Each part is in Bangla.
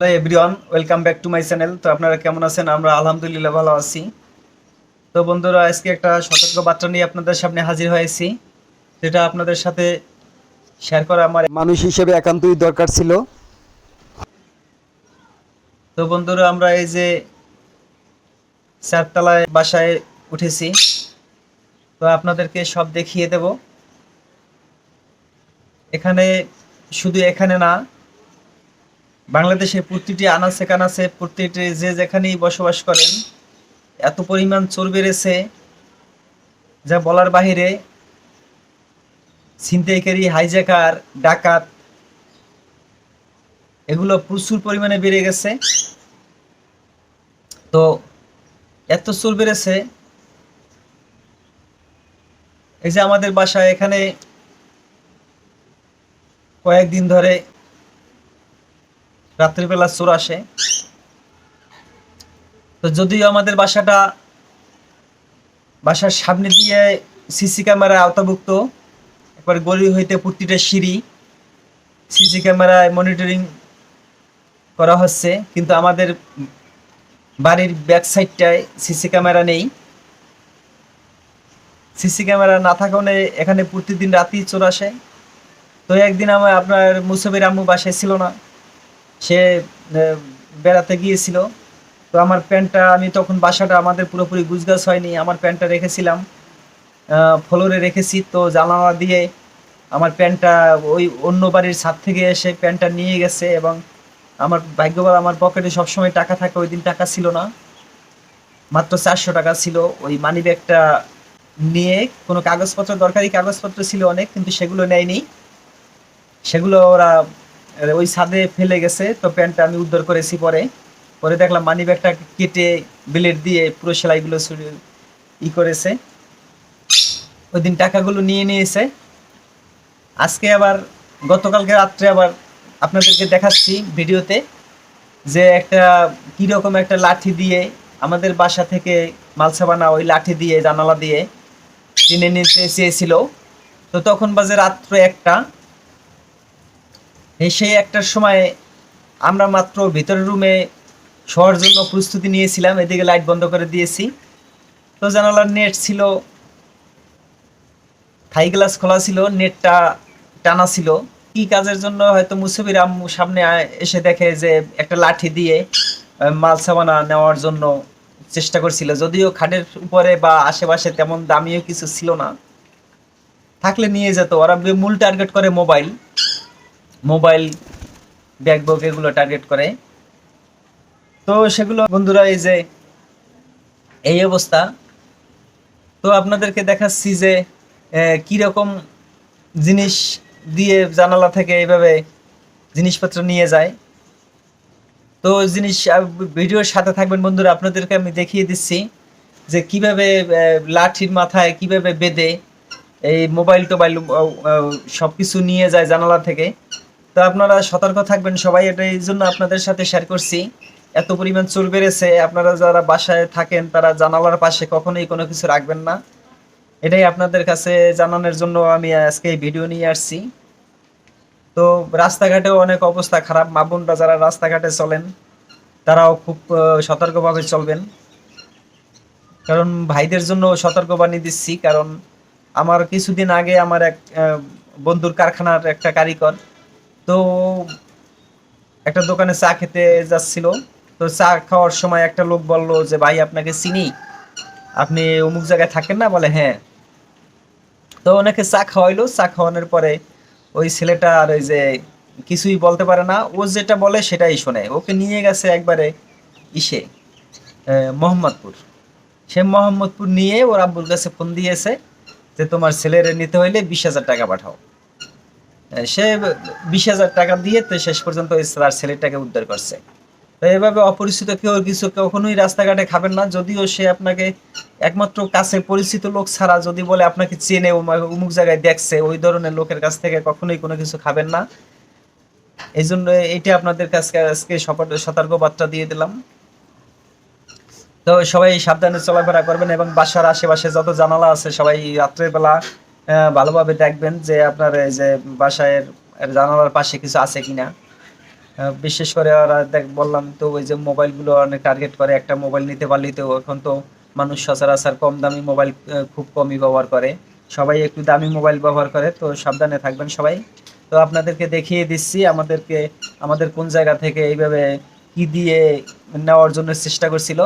Hello everyone welcome back to my channel তো আপনারা কেমন আছেন? আমরা আলহামদুলিল্লাহ ভালো আছি। তো বন্ধুরা আজকে একটা সতর্ক বার্তা নিয়ে আপনাদের সামনে হাজির হয়েছি। যেটা আপনাদের সাথে শেয়ার করা আমার মানুষ হিসেবে একান্তই দরকার ছিল। তো বন্ধুরা আমরা এই যে চারতলায় বাসায় উঠেছি। তো আপনাদেরকে সব দেখিয়ে দেব। এখানে শুধু এখানে না বাংলাদেশের প্রতিটি আনাচে কানাচে প্রতিটি যে যেখানেই বসবাস করেন, এত পরিমাণ চোর বেড়েছে যা বলার বাহিরে ছিনতাইকারী, হাইজ্যাকার, ডাকাত, এগুলো প্রচুর পরিমাণে বেড়ে গেছে। তো এত চোর বেড়েছে, এই যে আমাদের বাসায় এখানে কয়েকদিন ধরে রাত্রিবেলা চোর আসে। তো যদিও আমাদের বাসাটা, বাসার সামনে দিয়ে সিসি ক্যামেরা আওতাভুক্ত, একবার গলি হইতে প্রতিটা সিঁড়ি, সিসি ক্যামেরায় মনিটরিং করা হচ্ছে, কিন্তু আমাদের বাড়ির ব্যাক সাইডটায় সিসি ক্যামেরা নেই। সিসি ক্যামেরা না থাকানে এখানে প্রতিদিন রাতেই চোর আসে। তো একদিন আমার, আপনার মুসবির আম্মু বাসায় ছিল না। সে বেড়াতে গিয়েছিল। তো আমার প্যান্টটা, আমি তখন বাসাটা আমাদের পুরোপুরি গুজগাছ হয়নি, আমার প্যান্টটা রেখেছিলাম। ফ্লোরে রেখেছি, তো জানালা দিয়ে আমার প্যান্টটা ওই অন্য বাড়ির ছাদ থেকে এসে প্যান্টটা নিয়ে গেছে এবং আমার ভাগ্যবান আমার পকেটে সবসময় টাকা থাকে, ওই দিন টাকা ছিল না। মাত্র চারশো টাকা ছিল, ওই মানি ব্যাগটা নিয়ে, কোনো কাগজপত্র, দরকারি কাগজপত্র ছিল অনেক, কিন্তু সেগুলো নেয়নি। সেগুলো ওরা ওই ছাদে ফেলে গেছে, তো প্যান্টটা আমি উদ্ধার করেছি পরে। পরে দেখলাম মানি ব্যাগটা কেটে ব্লেড দিয়ে পুরো সেলাইগুলো ই করেছে। ওই দিন টাকাগুলো নিয়ে নিয়েছে। আজকে আবার, গতকালকে রাত্রে আবার আপনাদেরকে দেখাচ্ছি ভিডিওতে যে একটা কীরকম একটা লাঠি দিয়ে আমাদের বাসা থেকে মালসাবানা ওই লাঠি দিয়ে, জানালা দিয়ে টেনে নিতে চেয়েছিল। তো তখন বাজে রাত্র একটা সেই একটার সময় আমরা মাত্র ভিতরের রুমে শোয়ার জন্য প্রস্তুতি নিয়েছিলাম, এদিকে লাইট বন্ধ করে দিয়েছি। তো জানালার নেট ছিল থাই গ্লাস খোলা ছিল নেটটা টানা ছিল। কি কাজের জন্য হয়তো মুসফির আম্মু সামনে এসে দেখে যে একটা লাঠি দিয়ে মাল সাবানা নেওয়ার জন্য চেষ্টা করছিল। যদিও খাটের উপরে বা আশেপাশে তেমন দামিও কিছু ছিল না। থাকলে নিয়ে যেত, ওরা মূল টার্গেট করে মোবাইল মোবাইল ব্যাগ বক এগুলো টার্গেট করে। তো সেগুলো বন্ধুরা, এই যে এই অবস্থা। তো আপনাদেরকে দেখাচ্ছি যে কীরকম জিনিস দিয়ে জানালা থেকে এইভাবে জিনিসপত্র নিয়ে যায়। তো জিনিস ভিডিওর সাথে থাকবেন বন্ধুরা, আপনাদেরকে আমি দেখিয়ে দিচ্ছি যে কীভাবে লাঠির মাথায় কীভাবে বেঁধে এই মোবাইল টোবাইল সব কিছু নিয়ে যায় জানালা থেকে। তো আপনারা সতর্ক থাকবেন সবাই, এটা এই জন্য আপনাদের সাথে শেয়ার করছি। এত পরিমাণ চোর বেড়েছে, আপনারা যারা বাসায় থাকেন তারা জানালার পাশে কখনোই কোনো কিছু রাখবেন না। এটাই আপনাদের কাছে জানানোর জন্য আমি আজকে এই ভিডিও নিয়ে আসছি। তো রাস্তাঘাটেও অনেক অবস্থা খারাপ। মা বোনরা যারা রাস্তাঘাটে চলেন, তারাও খুব সতর্কভাবে চলবেন। কারণ ভাইদের জন্য সতর্কবাণী দিচ্ছি, কারণ আমার কিছুদিন আগে আমার এক বন্ধুর কারখানার একটা কারিগর তো একটা দোকানে চা খেতে যাচ্ছিল। তো চা খাওয়ার সময় একটা লোক বলল যে, ভাই, আপনাকে চিনি? আপনি অমুক জায়গায় থাকেন না? বলে হ্যাঁ। তো ওনাকে চা খাওয়াইলো। চা খাওয়ানোর পরে ওই ছেলেটা আর ওই যে কিছুই বলতে পারে না। ও যেটা বলে সেটাই শোনে। ওকে নিয়ে গেছে একবারে ইসে মোহাম্মদপুর। সে মোহাম্মদপুর নিয়ে ওর আব্বুর কাছে ফোন দিয়েছে যে, তোমার ছেলের নিতে হইলে বিশ হাজার টাকা পাঠাও। সে বিশ হাজার টাকা দিয়ে তো শেষ পর্যন্ত তার ছেলেটাকে উদ্ধার করছে। তো এভাবে অপরিচিত কেউ কিছু কখনোই রাস্তাঘাটে খাবেন না যদিও সে আপনাকে একমাত্র কাছে পরিচিত লোক ছাড়া যদি বলে আপনাকে চেনে অমুক জায়গায় দেখছে ওই ধরনের লোকের কাছ থেকে কখনোই কোনো কিছু খাবেন না। এই জন্য এইটা আপনাদের কাছে আজকে সতর্ক বার্তা দিয়ে দিলাম। তো সবাই সাবধানে চলাফেরা করবেন এবং বাসার আশেপাশে যত জানালা আছে সবাই রাত্রেবেলা আহ, ভালোভাবে দেখবেন যে আপনার এই যে বাসায় জানালার পাশে কিছু আছে কিনা। বিশেষ করে ওরা দেখ বললাম তো ওই যে মোবাইলগুলো অনেক টার্গেট করে। একটা মোবাইল নিতে পারলেই তো এখন তো মানুষ সচরাচর কম দামি মোবাইল খুব কমই ব্যবহার করে। সবাই একটু দামি মোবাইল ব্যবহার করে, তো সাবধানে থাকবেন সবাই। তো আপনাদেরকে দেখিয়ে দিচ্ছি আমাদেরকে, আমাদের কোন জায়গা থেকে এইভাবে কি দিয়ে নেওয়ার জন্য চেষ্টা করছিল।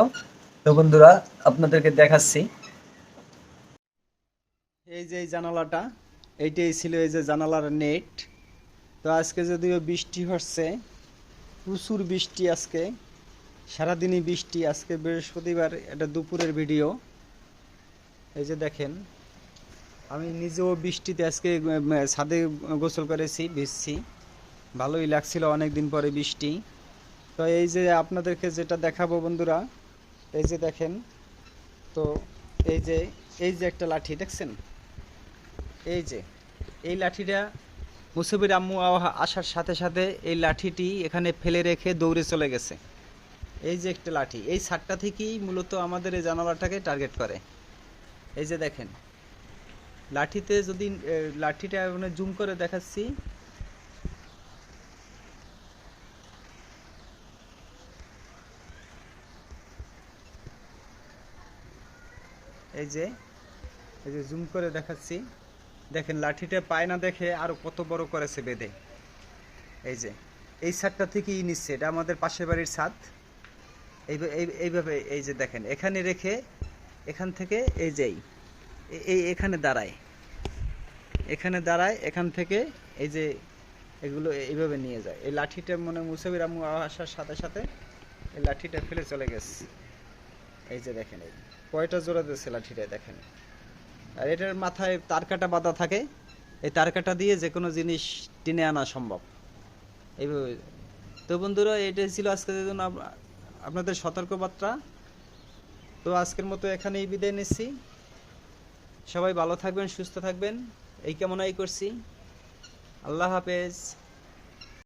তো বন্ধুরা, আপনাদেরকে দেখাচ্ছি। এই যে এই জানালাটা, এইটাই ছিল এই যে জানালার নেট। তো আজকে যদিও বৃষ্টি হচ্ছে, প্রচুর বৃষ্টি আজকে, সারাদিনই বৃষ্টি, আজকে বৃহস্পতিবার, এটা দুপুরের ভিডিও। এই যে দেখেন, আমি নিজেও বৃষ্টিতে আজকে ছাদে গোসল করেছি, ভিজছি। ভালোই লাগছিল অনেক দিন পরে বৃষ্টি। তো এই যে আপনাদেরকে যেটা দেখাবো বন্ধুরা, এই যে দেখেন, তো এই যে এই যে একটা লাঠি, দেখছেন? এই যে, এই লাঠিটা মুসিবির আম্মু আসার সাথে সাথে এই লাঠিটি এখানে ফেলে রেখে দৌড়ে চলে গেছে। এই যে একটা লাঠি, এই সারটা থেকেই মূলত আমাদের এই জানালাটাকে টার্গেট করে। এই যে দেখেন, লাঠিতে যদি লাঠিটা মানে জুম করে দেখাচ্ছি। এই যে এই যে জুম করে দেখাচ্ছি। দেখেন, লাঠিটা পায় না দেখে আরও কত বড় করেছে বেঁধে এই যে, এই ছাদটা থেকেই নিচ্ছে, এটা আমাদের পাশের বাড়ির ছাদ। এইভাবে, এই- যে দেখেন, এখানে রেখে এখান থেকে এই যেই এই এখানে দাঁড়ায়। এখানে দাঁড়ায়, এখান থেকে এই যে এগুলো এইভাবে নিয়ে যায়। এই লাঠিটা মনে মুসাবির আম্মু আসার সাথে সাথে এই লাঠিটা ফেলে চলে গেছে। এই যে দেখেন, এই কয়টা জোড়া দিয়েছে লাঠিটা দেখেন। আর এটার মাথায় তার কাটা বাঁধা থাকে। এই তার কাটা দিয়ে যে কোনো জিনিস টেনে আনা সম্ভব। এইভাবে। তো বন্ধুরা, এটাই ছিল আজকে জন্য আপ- আপনাদের সতর্কবার্তা। তো আজকের মতো এখানেই বিদায় নিচ্ছি। সবাই ভালো থাকবেন, সুস্থ থাকবেন। এই কামনাই করছি। আল্লাহ হাফেজ।